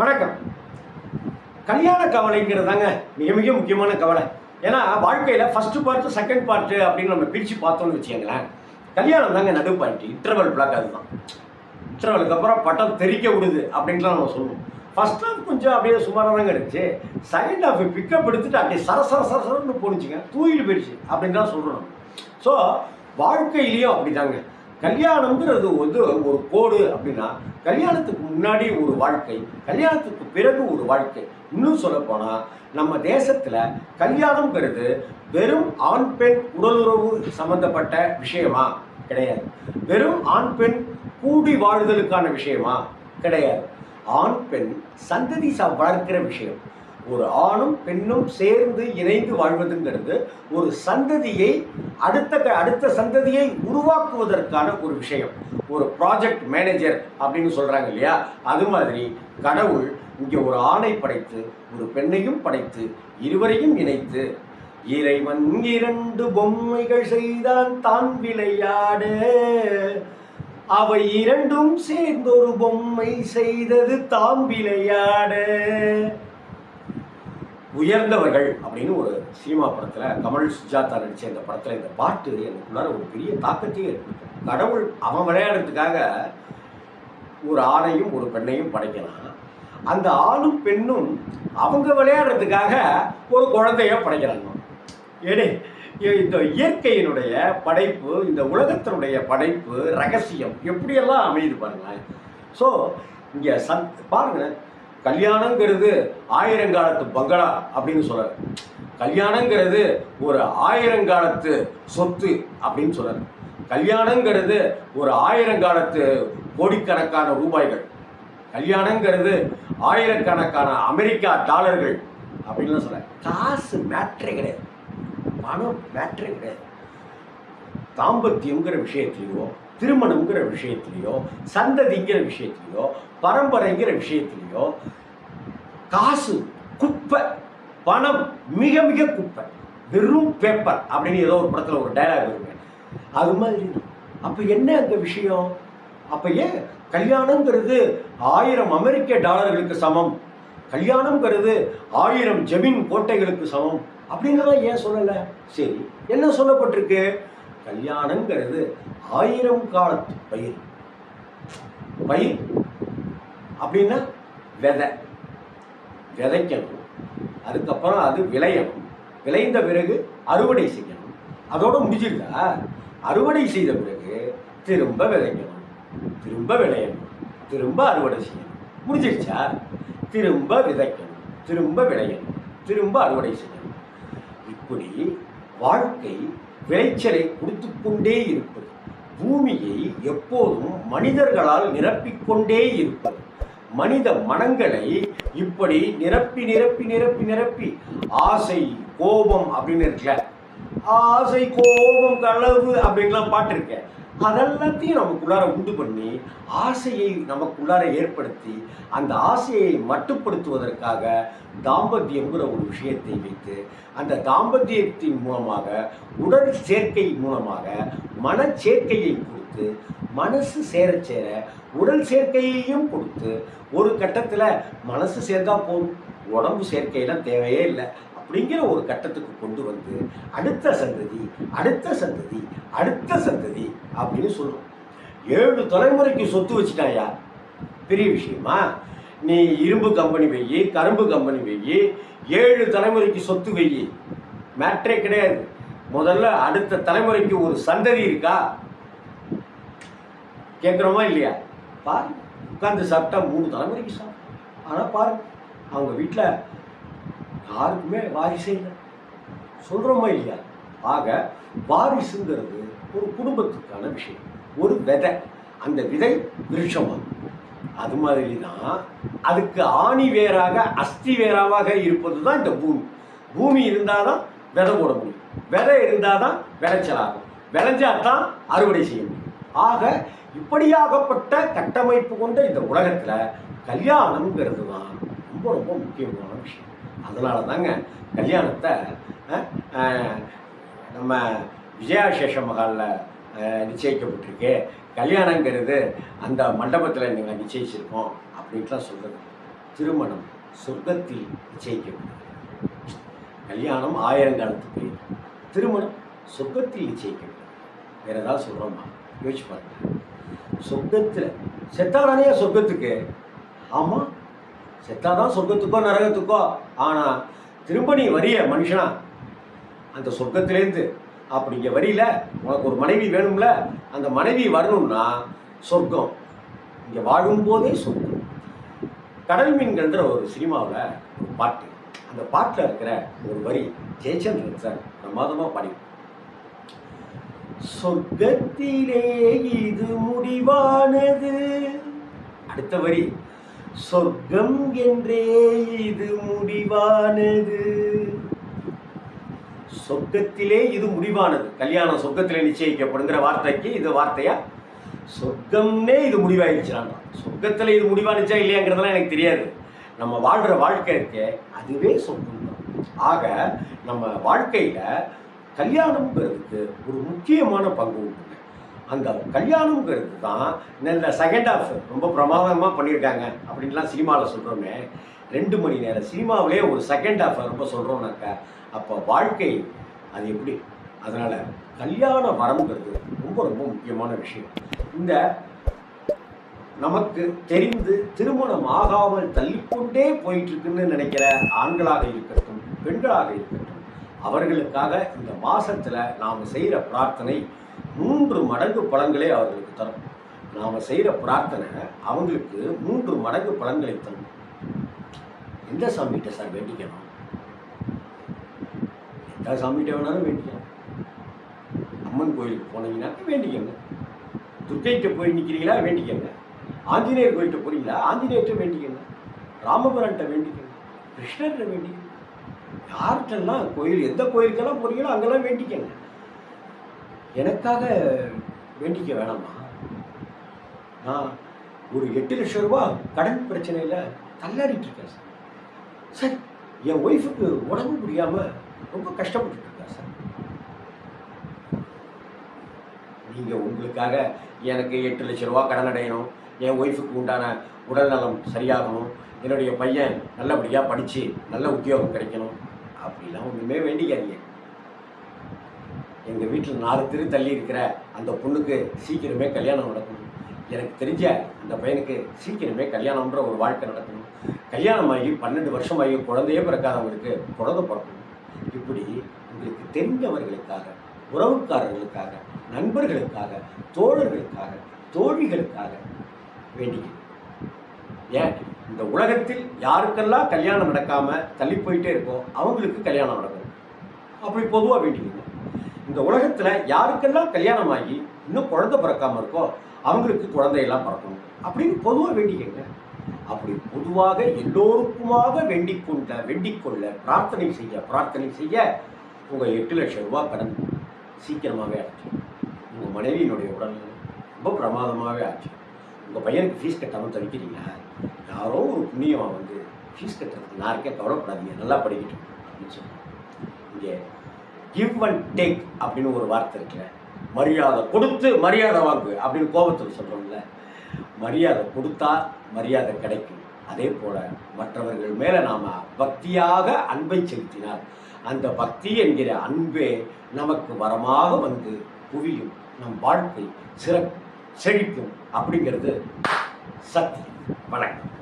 வணக்கம். கல்யாண கவலைங்கிறதாங்க மிக மிக முக்கியமான கவலை. ஏன்னா வாழ்க்கையில் ஃபஸ்ட்டு பார்ட்டு செகண்ட் பார்ட்டு அப்படின்னு நம்ம பிரித்து பார்த்தோம்னு வச்சுக்கோங்களேன். கல்யாணம் தாங்க நடு பாயிண்ட் இன்டர்வல் பிளாக் அதுதான். இன்டர்வலுக்கு அப்புறம் பட்டம் தெறிக்க விடுது அப்படின்லாம் நம்ம சொல்லுவோம். ஃபஸ்ட் ஹாஃப் கொஞ்சம் அப்படியே சுமாராக தாங்க இருந்துச்சு. செகண்ட் ஹாஃப் பிக்கப் எடுத்துட்டு அப்படியே சர சர சர சரன்னு போணுச்சுங்க. தூக்கிட்டு போயிடுச்சு அப்படின்னு தான் சொல்கிறோம் ஸோ வாழ்க்கையிலையும் அப்படிதாங்க. கல்யாணம்ங்கிறது வந்து ஒரு கோடு அப்படின்னா கல்யாணத்துக்கு முன்னாடி ஒரு வாழ்க்கை கல்யாணத்துக்கு பிறகு ஒரு வாழ்க்கை. இன்னும் சொல்லப்போனால் நம்ம தேசத்தில் கல்யாணம்ங்கிறது வெறும் ஆண் பெண் உடலுறவு சம்மந்தப்பட்ட விஷயமா? கிடையாது. வெறும் ஆண் பெண் கூடி வாழ்தலுக்கான விஷயமா? கிடையாது. ஆண் பெண் சந்ததி சா வளர்க்கிற விஷயம். ஒரு ஆணும் பெண்ணும் சேர்ந்து இணைந்து வாழ்வதுங்கிறது ஒரு சந்ததியை அடுத்த க- அடுத்த சந்ததியை உருவாக்குவதற்கான ஒரு விஷயம். ஒரு ப்ராஜெக்ட் மேனேஜர் அப்படின்னு சொல்கிறாங்க இல்லையா? அது மாதிரி கடவுள் இங்கே ஒரு ஆணை படைத்து ஒரு பெண்ணையும் படைத்து இருவரையும் இணைத்து இறைவன் இரண்டு பொம்மைகள் செய்தான் தான் விளையாடு. அவை இரண்டும் சேர்ந்தொரு பொம்மை செய்தது தாம் விளையாட. உயர்ந்தவர்கள் அப்படின்னு ஒரு சினிமா படத்தில் கமல் சுஜாதா நடித்த இந்த படத்தில் இந்த பாட்டு எனக்குள்ளார ஒரு பெரிய தாக்கத்தையும் ஏற்படுத்தும். கடவுள் அவன் விளையாடுறதுக்காக ஒரு ஆணையும் ஒரு பெண்ணையும் படைக்கிறான் அந்த ஆணும் பெண்ணும் அவங்க விளையாடுறதுக்காக ஒரு குழந்தைய படைக்கிறாங்க. ஏடே இந்த இயற்கையினுடைய படைப்பு இந்த உலகத்தினுடைய படைப்பு ரகசியம் எப்படியெல்லாம் அமையுது பாருங்களேன். ஸோ இங்கே சந் பாருங்களேன் கல்யாணங்கிறது ஆயிரங்காலத்து பங்களா அப்படின்னு சொல்கிறார் கல்யாணங்கிறது ஒரு ஆயிரங்காலத்து சொத்து அப்படின்னு சொல்கிறார் கல்யாணங்கிறது ஒரு ஆயிரங்காலத்து கோடிக்கணக்கான ரூபாய்கள். கல்யாணங்கிறது ஆயிரக்கணக்கான அமெரிக்கா டாலர்கள் அப்படின்னு சொல்கிறார் காசு மேட்ரே கிடையாது. பணம் மேட்ரே கிடையாது. தாம்பத்தியங்கிற விஷயத்திலையோ திருமணம்ங்கிற விஷயத்திலையோ சந்ததிங்கிற விஷயத்திலையோ பரம்பரைங்கிற விஷயத்திலையோ காசு குப்பை பணம் மிக மிக குப்பை. வெறும் பேப்பர் அப்படின்னு ஏதோ ஒரு படத்தில் ஒரு டைலாக் இருக்கு அது மாதிரி. அப்போ என்ன அந்த விஷயம்? அப்போ ஏன்? கல்யாணங்கிறது ஆயிரம் அமெரிக்க டாலர்களுக்கு சமம். கல்யாணங்கிறது ஆயிரம் ஜமீன் கோட்டைகளுக்கு சமம். அப்படிங்கிறத ஏன் சொல்லலை? சரி என்ன சொல்லப்பட்டிருக்கு? கல்யாணங்கிறது ஆயிரம் காலத்து பயிர். பயிர் அப்படின்னா விதை. விதைக்கணும். அதுக்கப்புறம் அது விளையணும். விளைந்த பிறகு அறுவடை செய்யணும். அதோட முடிஞ்சிருதா? அறுவடை செய்த பிறகு திரும்ப விதைக்கணும். திரும்ப விளையணும். திரும்ப அறுவடை செய்யணும். முடிஞ்சிருச்சா? திரும்ப விதைக்கணும். திரும்ப விளையணும். திரும்ப அறுவடை செய்யணும். இப்படி வாழ்க்கை விளைச்சலை கொடுத்து கொண்டே இருப்பது. பூமியை எப்போதும் மனிதர்களால் நிரப்பிக்கொண்டே இருப்பது. மனித மனங்களை இப்படி நிரப்பி நிரப்பி நிரப்பி நிரப்பி ஆசை கோபம் அப்படின்னு இருக்குல்ல. ஆசை கோபம் களவு அப்படின்லாம் பாட்டு இருக்கேன் அதெல்லாத்தையும் நமக்குள்ளார உண்டு பண்ணி ஆசையை நமக்குள்ளார ஏற்படுத்தி அந்த ஆசையை மட்டுப்படுத்துவதற்காக தாம்பத்தியம்ங்கிற ஒரு விஷயத்தை வைத்து அந்த தாம்பத்தியத்தின் மூலமாக உடல் சேர்க்கை மூலமாக மனச்சேர்க்கையை கொடுத்து மனசு சேர சேர உடல் சேர்க்கையையும் கொடுத்து ஒரு கட்டத்தில் மனசு சேர்ந்தா போதும். உடம்பு சேர்க்கையெல்லாம் தேவையே இல்லை. அப்படிங்கிற ஒரு கட்டத்துக்கு கொண்டு வந்து அடுத்த சந்ததி அடுத்த சந்ததி அடுத்த சந்ததி அப்படின்னு சொல்லுவோம் ஏழு தலைமுறைக்கு சொத்து வச்சுட்டாயா? பெரிய விஷயமா? நீ இரும்பு கம்பெனி வெயி கரும்பு கம்பெனி வெயி ஏழு தலைமுறைக்கு சொத்து வெயி. மேட்ரே கிடையாது. முதல்ல அடுத்த தலைமுறைக்கு ஒரு சந்ததி இருக்கா? கேட்குறோமா இல்லையா? பாருங்க. உட்காந்து சாப்பிட்டா மூணு தலைமுறைக்கு சாப்பிடும். ஆனால் பாருங்க. அவங்க வீட்டில் யாருக்குமே வாரிசே இல்லை. சொல்கிறோமா இல்லையா? ஆக வாரிசுங்கிறது ஒரு குடும்பத்துக்கான விஷயம். ஒரு விதை. அந்த விதை விருட்சமாகும். அது மாதிரி தான் அதுக்கு ஆணி வேராக அஸ்தி வேராக இருப்பது தான் இந்த பூமி. பூமி இருந்தால் தான் விதை போட முடியும். விதை இருந்தால் தான் விளைச்சலாகும். விளைஞ்சா தான் அறுவடை செய்ய முடியும். ஆக இப்படியாகப்பட்ட கட்டமைப்பு கொண்ட இந்த உலகத்தில் கல்யாணம்ங்கிறது தான் ரொம்ப ரொம்ப முக்கியமான விஷயம். அதனால தாங்க கல்யாணத்தை நம்ம விஜயாசேஷ மகாலில் நிச்சயிக்கப்பட்டிருக்கு. கல்யாணங்கிறது அந்த மண்டபத்தில் நீங்கள் நிச்சயிச்சிருக்கோம் அப்படின்ட்டுலாம் சொல்கிறது திருமணம் சொர்க்கத்தில் நிச்சயிக்கப்படுகிறது கல்யாணம் ஆயிரங்காலத்து திருமணம் சொர்க்கத்தில் நிச்சயிக்கப்படுகிறது வேறு ஏதாவது சொல்கிறோமா யோசிச்சு பாருங்க. சொர்க்கத்தில் செத்தாதானே சொர்க்கத்துக்கு? ஆமாம் செத்தாதான் சொர்க்கத்துக்கோ நரகத்துக்கோ. ஆனால் திரும்ப நீ வரிய மனுஷனா? அந்த சொர்க்கத்திலேருந்து அப்படி இங்கே வரியில உனக்கு ஒரு மனைவி வேணும்ல அந்த மனைவி வரணும்னா சொர்க்கம். இங்கே வாழும்போதே சொர்க்கம். கடல் மீன்கள்ன்ற ஒரு சினிமாவில் ஒரு பாட்டு. அந்த பாட்டில் இருக்கிற ஒரு வரி ஜெயச்சந்திரன் சார் பிரமாதமாக பாடி சொர்க்கத்திலே இது முடிவானது. அடுத்த வரி சொர்க்கம் என்றே இது முடிவானது. சொர்க்கத்திலே இது முடிவானது. கல்யாணம் சொர்க்கத்திலே நிச்சயிக்கப்படுங்கிற வார்த்தைக்கு இது வார்த்தையா? சொர்க்கம்னே இது முடிவாயிடுச்சுறாங்க சொர்க்கத்தில் இது முடிவானுச்சா இல்லையாங்கிறதெல்லாம் எனக்கு தெரியாது. நம்ம வாழ்கிற வாழ்க்கை இருக்கே அதுவே சொர்க்கம் தான் ஆக நம்ம வாழ்க்கையில் கல்யாணம்ங்கிறதுக்கு ஒரு முக்கியமான பங்கு உண்டு. அந்த கல்யாணங்கிறது தான் இந்த செகண்ட் ஆஃப் ரொம்ப பிரமாதமாக பண்ணியிருக்காங்க அப்படின்லாம் சினிமாவில் சொல்கிறோமே ரெண்டு மணி நேரம் சினிமாவிலே ஒரு செகண்ட் ஆஃப் ரொம்ப சொல்கிறோம்னாக்கா அப்போ வாழ்க்கை அது எப்படி? அதனால் கல்யாண வரம்ங்கிறது ரொம்ப ரொம்ப முக்கியமான விஷயம். இந்த நமக்கு தெரிந்து திருமணம் ஆகாமல் தள்ளிக்கொண்டே போயிட்டுருக்குன்னு நினைக்கிற ஆண்களாக இருக்கட்டும் பெண்களாக இருக்கட்டும் அவர்களுக்காக இந்த மாதத்தில் நாம் செய்கிற பிரார்த்தனை மூன்று மடங்கு பலன்களே அவர்களுக்கு தரும். நாம் செய்கிற பிரார்த்தனை அவங்களுக்கு மூன்று மடங்கு பலன்களை தரும். எந்த சாமிகிட்ட சார் வேண்டிக்கணும்? எந்த சாமிகிட்ட வேணாலும் வேண்டிக்கலாம். அம்மன் கோயிலுக்கு போனீங்கன்னாக்க வேண்டிக்கோங்க. துர்க்கைகிட்ட போய் நிற்கிறீங்களா வேண்டிக்கோங்க. ஆஞ்சநேயர் கோயில்கிட்ட போகிறீங்களா ஆஞ்சநேயர்கிட்ட வேண்டிக்கோங்க. ராமபுரன்ட்ட வேண்டிக்கோங்க. கிருஷ்ணர்கிட்ட வேண்டிக்கோங்க. யார்கிட்டலாம் கோயில் எந்த கோயிலுக்கெல்லாம் போகிறீங்களோ அங்கெல்லாம் வேண்டிக்கோங்க. எனக்காக வேண்டிக்க வேணாமா நான் ஒரு எட்டு லட்சம் ரூபா கடன் பிரச்சனையில் தள்ளாடிட்டு இருக்கேன் சார். சார் என் ஒய்ஃபுக்கு உடம்பு முடியாமல் ரொம்ப கஷ்டப்பட்டுட்டு இருக்கா சார். நீங்கள் உங்களுக்காக எனக்கு எட்டு லட்ச ரூபா கடன் அடையணும். என் ஒய்ஃபுக்கு உண்டான உடல்நலம் சரியாகணும். என்னுடைய பையன் நல்லபடியாக படித்து நல்ல உத்தியோகம் கிடைக்கணும். அப்படிலாம் ஒன்றுமே வேண்டிக்காதீங்க. எங்கள் வீட்டில் நாலு தெரு தள்ளி இருக்கிற அந்த பொண்ணுக்கு சீக்கிரமே கல்யாணம் நடக்கணும். எனக்கு தெரிஞ்ச அந்த பையனுக்கு சீக்கிரமே கல்யாணம்ன்ற ஒரு வாழ்க்கை நடக்கணும். கல்யாணம் ஆகி பன்னெண்டு வருஷம் ஆகி குழந்தையே பிறக்காதவங்களுக்கு குழந்தை பிறக்கணும் இப்படி உங்களுக்கு தெரிந்தவர்களுக்காக உறவுக்காரர்களுக்காக நண்பர்களுக்காக தோழர்களுக்காக தோழிகளுக்காக வேண்டிக்கிறேன். ஏன்? இந்த உலகத்தில் யாருக்கெல்லாம் கல்யாணம் நடக்காமல் தள்ளி போயிட்டே இருக்கோ அவங்களுக்கு கல்யாணம் நடக்கும் அப்படி பொதுவாக வேண்டிக்கணும் இந்த உலகத்தில் யாருக்கெல்லாம் கல்யாணம் ஆகி இன்னும் குழந்தை பிறக்காம இருக்கோ அவங்களுக்கு குழந்தையெல்லாம் பிறக்கணும். அப்படின்னு பொதுவாக வேண்டிக்கங்க. அப்படி பொதுவாக எல்லோருக்குமாக வேண்டிக்கொண்ட வேண்டிக்கொள்ள பிரார்த்தனை செய்ய பிரார்த்தனை செய்ய உங்கள் எட்டு லட்சம் ரூபாய் கடன் சீக்கிரமாகவே ஆச்சு. உங்கள் மனைவியினுடைய உடல் ரொம்ப பிரமாதமாகவே ஆச்சு. உங்கள் பையனுக்கு ஃபீஸ் கட்டாமல் தவிக்கிறீங்களா? யாரோ ஒரு புண்ணியமாக வந்து ஃபீஸ் கட்டுறதுக்கு யாருக்கே கவலைப்படாதீங்க நல்லா படிக்கட்டும் அப்படின்னு சொன்னாங்க இங்கே கிவ் அண்ட் டேக் அப்படின்னு ஒரு வார்த்தை இருக்குல்ல. மரியாதை கொடுத்து மரியாதை வாங்கு அப்படின்னு கோபத்தில் சொல்கிறோம்ல மரியாதை கொடுத்தா மரியாதை கிடைக்கும். அதே போல் மற்றவர்கள் மேலே நாம் பக்தியாக அன்பை செலுத்தினால் அந்த பக்தி என்கிற அன்பே நமக்கு வரமாக வந்து குவியும். நம் வாழ்க்கை சிறப்பு செழிக்கும் அப்படிங்கிறது சத்தியம். வணக்கம்.